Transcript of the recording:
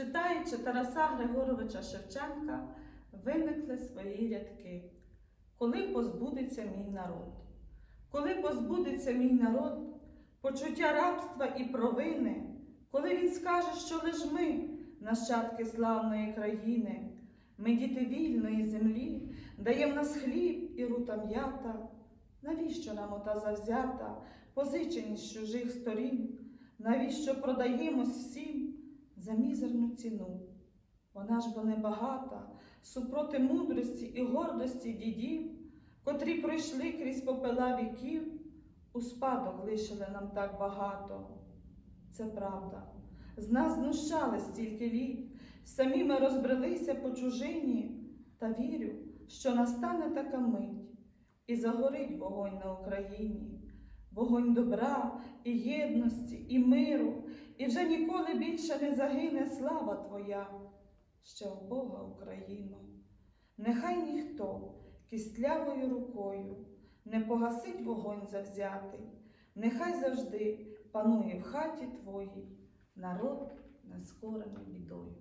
читаючи Тараса Григоровича Шевченка, виникли свої рядки. Коли позбудеться мій народ? Коли позбудеться мій народ, почуття рабства і провини, коли він скаже, що лиш ми, нащадки славної країни, ми діти вільної землі, даєм нас хліб і рута м'ята, навіщо нам ота завзята, позиченість з чужих сторін, навіщо продаємось всім за мізерну ціну? Вона ж бо небагата, супроти мудрості і гордості дідів, котрі пройшли крізь попела віків, у спадок лишили нам так багато. Це правда. З нас знущали стільки літ, самі ми розбрелися по чужині, та вірю, що настане така мить, і загорить вогонь на Україні, вогонь добра і єдності, і миру, і вже ніколи більше не загине слава Твоя, ще в Бога Україну. Нехай ніхто кістлявою рукою не погасить вогонь завзятий, нехай завжди панує в хаті твоїй народ нескорений бідою.